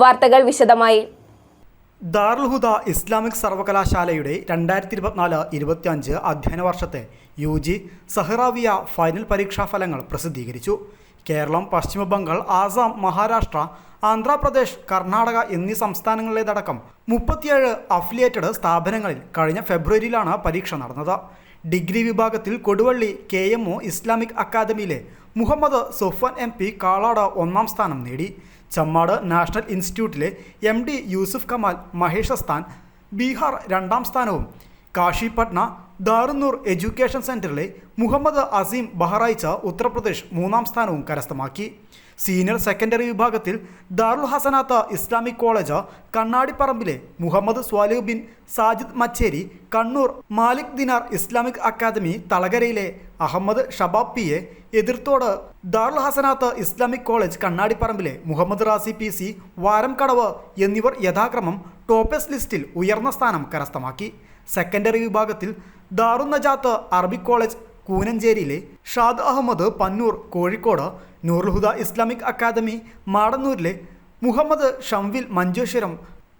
വാർത്തകൾ വിശദമായി. ദാറുൽഹുദ ഇസ്ലാമിക് സർവകലാശാലയുടെ രണ്ടായിരത്തി ഇരുപത്തിനാല് ഇരുപത്തിയഞ്ച് അധ്യയന വർഷത്തെ യു ജി സഹ്റാവിയ ഫൈനൽ പരീക്ഷാ ഫലങ്ങൾ പ്രസിദ്ധീകരിച്ചു. കേരളം പശ്ചിമ ബംഗാൾ ആസാം മഹാരാഷ്ട്ര ആന്ധ്രാപ്രദേശ് കർണാടക എന്നീ സംസ്ഥാനങ്ങളിലേതടക്കം മുപ്പത്തിയേഴ് അഫിലിയേറ്റഡ് സ്ഥാപനങ്ങളിൽ കഴിഞ്ഞ ഫെബ്രുവരിയിലാണ് പരീക്ഷ നടന്നത്. ഡിഗ്രി വിഭാഗത്തിൽ Koduvally K M O Islamic അക്കാദമിയിലെ Muhammad Sofan M P Kalad ഒന്നാം സ്ഥാനം നേടി. ചമ്മാട് നാഷണൽ ഇൻസ്റ്റിറ്റ്യൂട്ടിലെ എം ഡി യൂസുഫ് കമാൽ മഹേഷ് അസ്ഥാൻ ബീഹാർ രണ്ടാം സ്ഥാനവും. കാശി പട്ന ദാറുന്നൂർ എഡ്യൂക്കേഷൻ സെന്ററിലെ മുഹമ്മദ് അസീം ബഹ്റായിച്ച ഉത്തർപ്രദേശ് മൂന്നാം സ്ഥാനവും കരസ്ഥമാക്കി. സീനിയർ സെക്കൻഡറി വിഭാഗത്തിൽ ദാറുൽ ഹസനാത്ത ഇസ്ലാമിക് കോളേജ് കണ്ണാടിപ്പറമ്പിലെ Muhammad Swalih bin Sajid Macheri Kannur Malik Dinar Islamic academy തളകരയിലെ Ahmed Shabab P A Ethirthode Darul Hasanath Islamic college കണ്ണാടിപ്പറമ്പിലെ Muhammad Razi P C Varamkadavu എന്നിവർ യഥാക്രമം ടോപ്പസ് ലിസ്റ്റിൽ ഉയർന്ന സ്ഥാനം കരസ്ഥമാക്കി. സെക്കൻഡറി വിഭാഗത്തിൽ ദാറുനജാത്ത് അറബിക് കോളേജ് കൂനഞ്ചേരിയിലെ ഷാദ് അഹമ്മദ് പന്നൂർ കോഴിക്കോട് നൂർഹുദ ഇസ്ലാമിക് അക്കാദമി മാടന്നൂരിലെ Muhammad Shamvil Manjeshwaram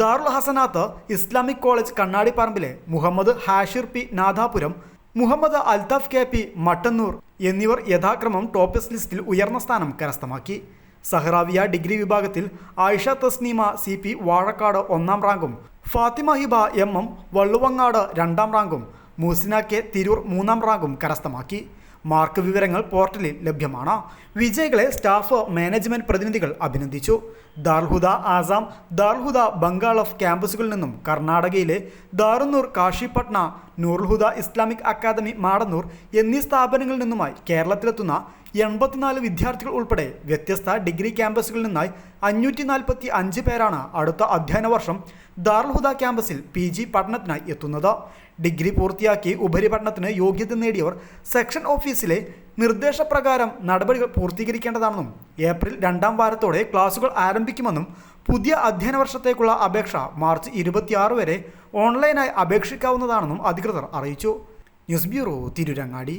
Darul Hasanath Islamic college കണ്ണാടിപ്പറമ്പിലെ Muhammad Hashir P Nadapuram Muhammad Althaf K P Mattannur എന്നിവർ യഥാക്രമം ടോപ്പസ് ലിസ്റ്റിൽ ഉയർന്ന സ്ഥാനം കരസ്ഥമാക്കി. സഹ്റാവിയ ഡിഗ്രി വിഭാഗത്തിൽ ആയിഷ തസ്നീമ സി പി വാഴക്കാട് ഒന്നാം റാങ്കും ഫാത്തിമ ഹിബ എം എം വള്ളുവങ്ങാട് രണ്ടാം റാങ്കും മൂസിന കെ തിരൂർ മൂന്നാം റാങ്കും കരസ്ഥമാക്കി. മാർക്ക് വിവരങ്ങൾ പോർട്ടലിൽ ലഭ്യമാണ്. വിജയികളെ സ്റ്റാഫ് മാനേജ്മെന്റ് പ്രതിനിധികൾ അഭിനന്ദിച്ചു. ദാർഹുദ ആസാം ദാർഹുദ ബംഗാൾ ഓഫ് ക്യാമ്പസുകളിൽ നിന്നും കർണാടകയിലെ ദാറുന്നൂർ കാശിപട്ന നൂർഹുദ ഇസ്ലാമിക് അക്കാദമി മാടന്നൂർ എന്നീ സ്ഥാപനങ്ങളിൽ നിന്നുമായി കേരളത്തിലെത്തുന്ന എൺപത്തിനാല് വിദ്യാർത്ഥികൾ ഉൾപ്പെടെ വ്യത്യസ്ത ഡിഗ്രി ക്യാമ്പസുകളിൽ നിന്നായി അഞ്ഞൂറ്റി നാൽപ്പത്തി അഞ്ച് പേരാണ് അടുത്ത അധ്യയന വർഷം ദാർൽഹുദ ക്യാമ്പസിൽ പി ജി പഠനത്തിനായി എത്തുന്നത്. ഡിഗ്രി പൂർത്തിയാക്കി ഉപരിപഠനത്തിന് യോഗ്യത നേടിയവർ സെക്ഷൻ ഓഫീസിലെ നിർദ്ദേശപ്രകാരം നടപടികൾ പൂർത്തീകരിക്കേണ്ടതാണെന്നും ഏപ്രിൽ രണ്ടാം വാരത്തോടെ ക്ലാസുകൾ ആരംഭിക്കുമെന്നും പുതിയ അധ്യയന വർഷത്തേക്കുള്ള അപേക്ഷ മാർച്ച് ഇരുപത്തിയാറ് വരെ ഓൺലൈനായി അപേക്ഷിക്കാവുന്നതാണെന്നും അധികൃതർ അറിയിച്ചു. News bureau Tirurangadi.